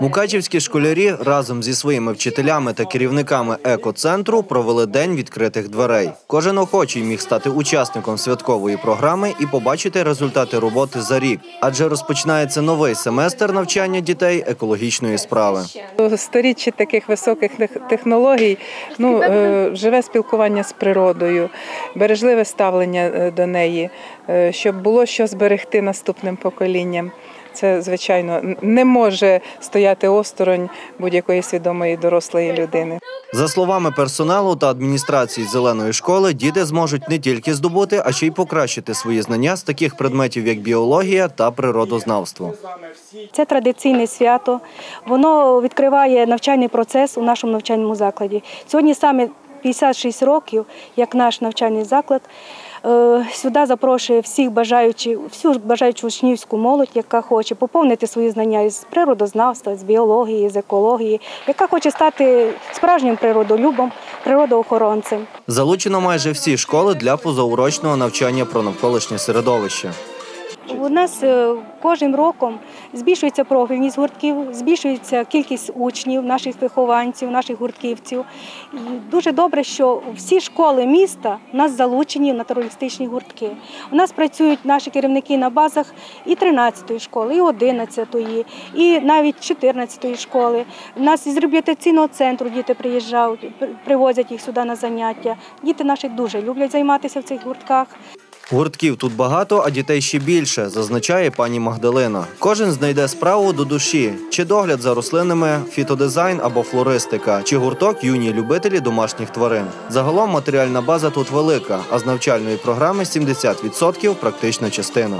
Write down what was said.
Мукачівські школярі разом зі своїми вчителями та керівниками екоцентру провели день відкритих дверей. Кожен охочий міг стати учасником святкової програми і побачити результати роботи за рік, адже розпочинається новий семестр навчання дітей екологічної справи. Сторіччя таких високих технологій, ну, е, живе спілкування з природою, бережливе ставлення е, до неї, е, щоб було що зберегти наступним поколінням. Це, звичайно, не може стояти осторонь будь-якої свідомої дорослої людини. За словами персоналу та адміністрації зеленої школи, діти зможуть не тільки здобути, а ще й покращити свої знання з таких предметів, як біологія та природознавство. Це традиційне свято. Воно відкриває навчальний процес у нашому навчальному закладі. Сьогодні саме 56 років, як наш навчальний заклад. е, Сюди запрошує всіх бажаючих, всю бажаючу учнівську молодь, яка хоче поповнити свої знання із природознавства, з біології, з екології, яка хоче стати справжнім природолюбом, природоохоронцем. Залучено майже всі школи для позаурочного навчання про навколишнє середовище. У нас е, кожним роком збільшується профільність гуртків, збільшується кількість учнів, наших вихованців, наших гуртківців. І дуже добре, що всі школи міста у нас залучені в натуралістичні гуртки. У нас працюють наші керівники на базах і 13-ї школи, і 11-ї, і навіть 14-ї школи. У нас із реабілітаційного центру діти приїжджають, привозять їх сюди на заняття. Діти наші дуже люблять займатися в цих гуртках. Гуртків тут багато, а дітей ще більше, зазначає пані Магдалина. Кожен знайде справу до душі: чи догляд за рослинами, фітодизайн або флористика, чи гурток юні любителі домашніх тварин. Загалом матеріальна база тут велика, а з навчальної програми 70% практична частина.